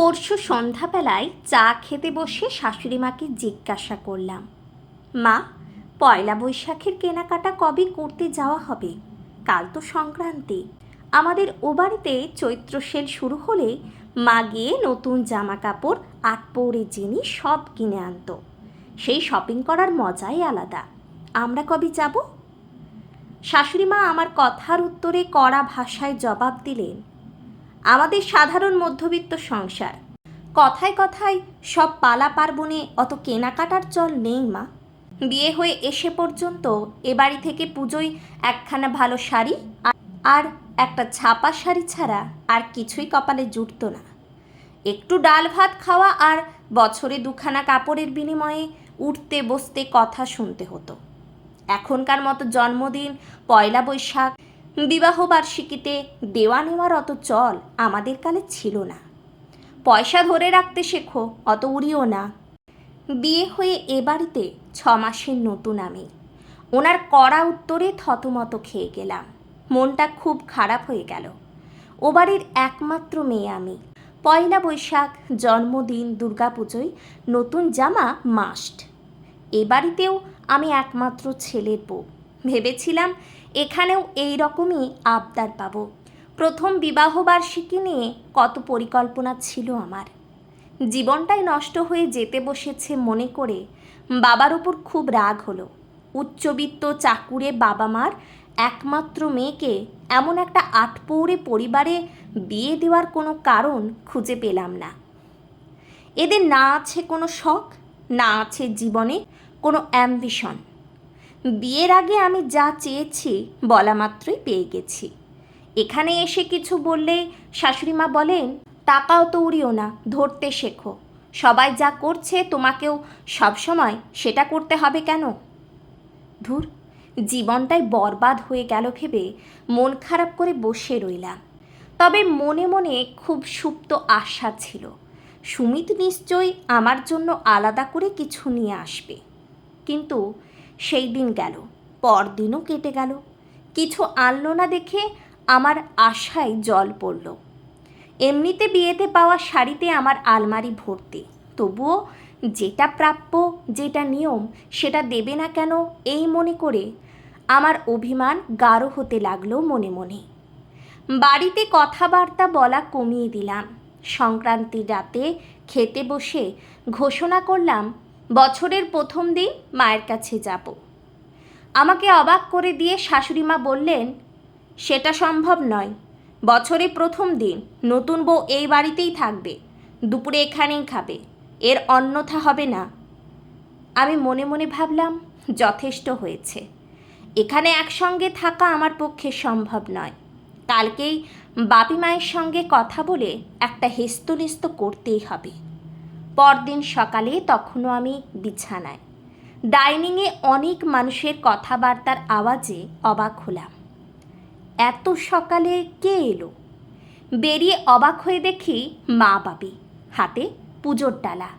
পরশু সন্ধ্যাবেলায় চা খেতে বসে শাশুড়ি মাকে জিজ্ঞাসা করলাম, মা, পয়লা বৈশাখের কেনাকাটা কবে করতে যাওয়া হবে? কাল তো সংক্রান্তি। আমাদের ও বাড়িতে চৈত্র সেল শুরু হলে মা গিয়ে নতুন জামা কাপড় আট পৌরে জিনিস সব কিনে আনতো। সেই শপিং করার মজাই আলাদা। আমরা কবে যাব? শাশুড়ি মা আমার কথার উত্তরে কড়া ভাষায় জবাব দিলেন আমাদের সাধারণ মধ্যবিত্ত সংসার। কথায় কথায় সব পালা পার্বণে অত কেনাকাটার চল নেই মা। বিয়ে হয়ে এসে পর্যন্ত এ বাড়ি থেকে পুজোয় একখানা ভালো শাড়ি আর- আর একটা ছাপা শাড়ি ছাড়া আর কিছুই কপালে জুটতো না। একটু ডাল ভাত খাওয়া আর বছরে দুখানা কাপড়ের বিনিময়ে উঠতে বসতে কথা শুনতে হতো। এখনকার মতো জন্মদিন, পয়লা বৈশাখ বিবাহ বার্ষিকীতে দেওয়া নেওয়ার অত চল আমাদের কালে ছিল না। পয়সা ধরে রাখতে শেখো, অত উড়িও না। বিয়ে হয়ে এ বাড়িতে ছ মাসের নতুন আমি। ওনার কড়া উত্তরে থতমত খেয়ে গেলাম। মনটা খুব খারাপ হয়ে গেল। ও বাড়ির একমাত্র মেয়ে আমি। পয়লা বৈশাখ, জন্মদিন, দুর্গাপুজোয় নতুন জামা মাস্ট এ বাড়িতেও আমি একমাত্র ছেলের বউ। ভেবেছিলাম এখানেও এই রকমই আবদার পাবো। প্রথম বিবাহবার্ষিকী নিয়ে কত পরিকল্পনা ছিল আমার। জীবনটাই নষ্ট হয়ে যেতে বসেছে মনে করে বাবার ওপর খুব রাগ হলো। উচ্চবিত্ত চাকুরে বাবা মার একমাত্র মেয়েকে এমন একটা আটপৌরে পরিবারে বিয়ে দেওয়ার কোনো কারণ খুঁজে পেলাম না। এদের না আছে কোনো শখ, না আছে জীবনে কোনো অ্যাম্বিশন বিয়ের আগে আমি যা চেয়েছি বলা মাত্রই পেয়ে গেছি। এখানে এসে কিছু বললে শাশুড়ি মা বলেন, টাকাও তো উড়িও না, ধরতে শেখো। সবাই যা করছে তোমাকেও সবসময় সেটা করতে হবে কেন? ধুর, জীবনটাই বরবাদ হয়ে গেল ভেবে মন খারাপ করে বসে রইলাম। তবে মনে মনে খুব সুপ্ত আশা ছিল, সুমিত নিশ্চয়ই আমার জন্য আলাদা করে কিছু নিয়ে আসবে। কিন্তু সেই দিন গেল, পরদিনও কেটে গেল। কিছু আনলো না দেখে আমার আশায় জল পড়ল। এমনিতে বিয়েতে পাওয়া শাড়িতে আমার আলমারি ভর্তি, তবুও যেটা প্রাপ্য, যেটা নিয়ম, সেটা দেবে না কেন এই মনে করে আমার অভিমান গাঢ় হতে লাগল মনে মনে। বাড়িতে কথাবার্তা বলা কমিয়ে দিলাম। সংক্রান্তির রাতে খেতে বসে ঘোষণা করলাম বছরের প্রথম দিন মায়ের কাছে যাব। আমাকে অবাক করে দিয়ে শাশুড়ি মা বললেন, সেটা সম্ভব নয়। বছরে প্রথম দিন নতুন বউ এই বাড়িতেই থাকবে। দুপুরে এখানেই খাবে। এর অন্যথা হবে না। আমি মনে মনে ভাবলাম, যথেষ্ট হয়েছে। এখানে একসঙ্গে থাকা আমার পক্ষে সম্ভব নয়। কালকেই বাপি মায়ের সঙ্গে কথা বলে একটা হেস্তনেস্ত করতেই হবে। পরদিন সকালে তখনও আমি বিছানায়। ডাইনিংয়ে অনেক মানুষের কথাবার্তার আওয়াজে অবাক হলাম। এত সকালে কে এলো? বেরিয়ে অবাক হয়ে দেখি মা বাবি, হাতে পুজোর ডালা,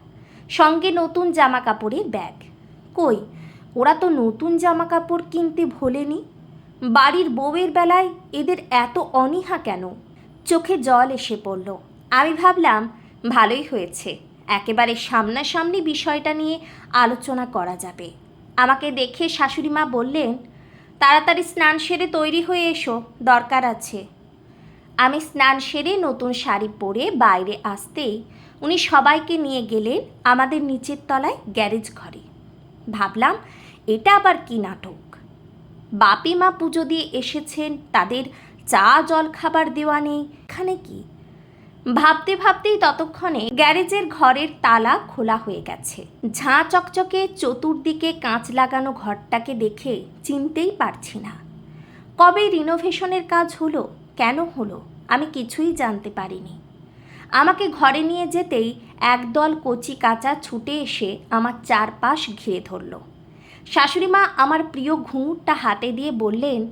সঙ্গে নতুন জামা কাপড়ের ব্যাগ। কই, ওরা তো নতুন জামা কাপড় কিনতে ভোলেনি? বাড়ির বউয়ের বেলায় এদের এত অনীহা কেন? চোখে জল এসে পড়ল। আমি ভাবলাম, ভালোই হয়েছে। একেবারে সামনাসামনি বিষয়টা নিয়ে আলোচনা করা যাবে। আমাকে দেখে শাশুড়ি মা বললেন, তাড়াতাড়ি স্নান সেরে তৈরি হয়ে এসো, দরকার আছে। আমি স্নান সেরে নতুন শাড়ি পরে বাইরে আসতেই উনি সবাইকে নিয়ে গেলেন আমাদের নিচের তলায় গ্যারেজ ঘরে। ভাবলাম, এটা আবার কি নাটক? বাপি মা পুজো দিয়ে এসেছেন, তাদের চা জল খাবার দেওয়া নেই, এখানে কি? ভাবতে ভাবতেই ততক্ষণে গ্যারেজের ঘরের তালা খোলা হয়ে গেছে। ঝাঁ চকচকে চতুর্দিকে কাঁচ লাগানো ঘরটাকে দেখে চিনতেই পারছি না। কবে রিনোভেশনের কাজ হলো? কেন হলো? আমি কিছুই জানতে পারিনি। আমাকে ঘরে নিয়ে যেতেই একদল কচি কাঁচা ছুটে এসে আমার চারপাশ ঘিরে ধরল। শাশুড়িমা আমার প্রিয় ঘুঙুরটা হাতে দিয়ে বললেন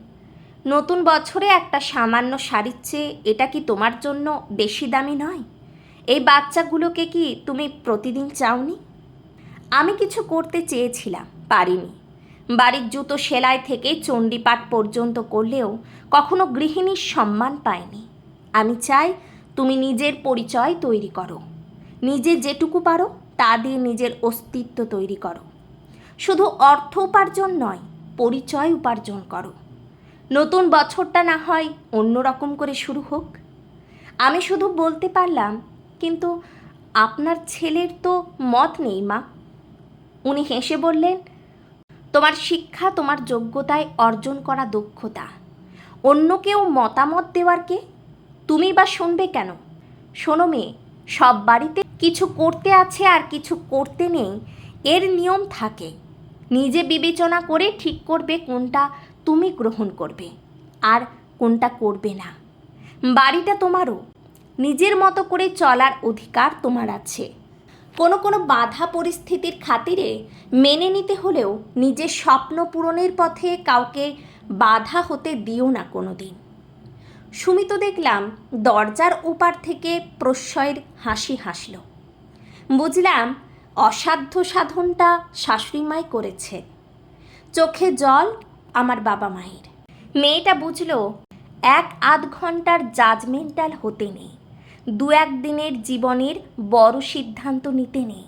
নতুন বছরে একটা সামান্য শাড়ির চেয়ে এটা কি তোমার জন্য বেশি দামি নয়? এই বাচ্চাগুলোকে কি তুমি প্রতিদিন চাওনি? আমি কিছু করতে চেয়েছিলাম, পারিনি। বাড়ির জুতো সেলাই থেকে চণ্ডীপাঠ পর্যন্ত করলেও কখনো গৃহিণীর সম্মান পায়নি আমি চাই তুমি নিজের পরিচয় তৈরি করো। নিজে যেটুকু পারো, তা দিয়ে নিজের অস্তিত্ব তৈরি করো। শুধু অর্থ উপার্জন নয়, পরিচয় উপার্জন করো। নতুন বছরটা না হয় অন্যরকম করে শুরু হোক। আমি শুধু বলতে পারলাম, কিন্তু আপনার ছেলের তো মত নেই, মা। উনি হেসে বললেন, তোমার শিক্ষা, তোমার যোগ্যতায় অর্জন করা দক্ষতা। অন্য কেউ মতামত দেওয়ার কে? তুমি বা শুনবে কেন? শোনো মেয়ে, সব বাড়িতে কিছু করতে আছে আর কিছু করতে নেই। এর নিয়ম থাকে। নিজে বিবেচনা করে ঠিক করবে কোনটা তুমি গ্রহণ করবে, আর কোনটা করবে না। বাড়িটা তোমারও, নিজের মতো করে চলার অধিকার তোমার আছে। কোনো কোনো বাধা পরিস্থিতির খাতিরে মেনে নিতে হলেও নিজের স্বপ্ন পূরণের পথে কাউকে বাধা হতে দিও না কোনো দিন সুমিত দেখলাম দরজার ওপার থেকে প্রশ্রয়ের হাসি হাসল। বুঝলাম অসাধ্য সাধনটা শাশুড়িমাই করেছে। চোখে জল আমার বাবা মায়ের। মেয়েটা বুঝলো, এক আধ ঘণ্টার জাজমেন্টাল হতে নেই। দু এক দিনের জীবনের বড় সিদ্ধান্ত নিতে নেই।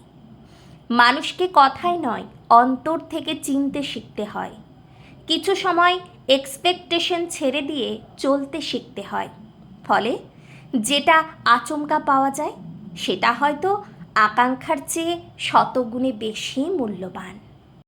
মানুষকে কথাই নয়, অন্তর থেকে চিনতে শিখতে হয়। কিছু সময় এক্সপেকটেশন ছেড়ে দিয়ে চলতে শিখতে হয়। ফলে যেটা আচমকা পাওয়া যায়, সেটা হয়তো আকাঙ্ক্ষার চেয়ে শতগুণে বেশি মূল্যবান।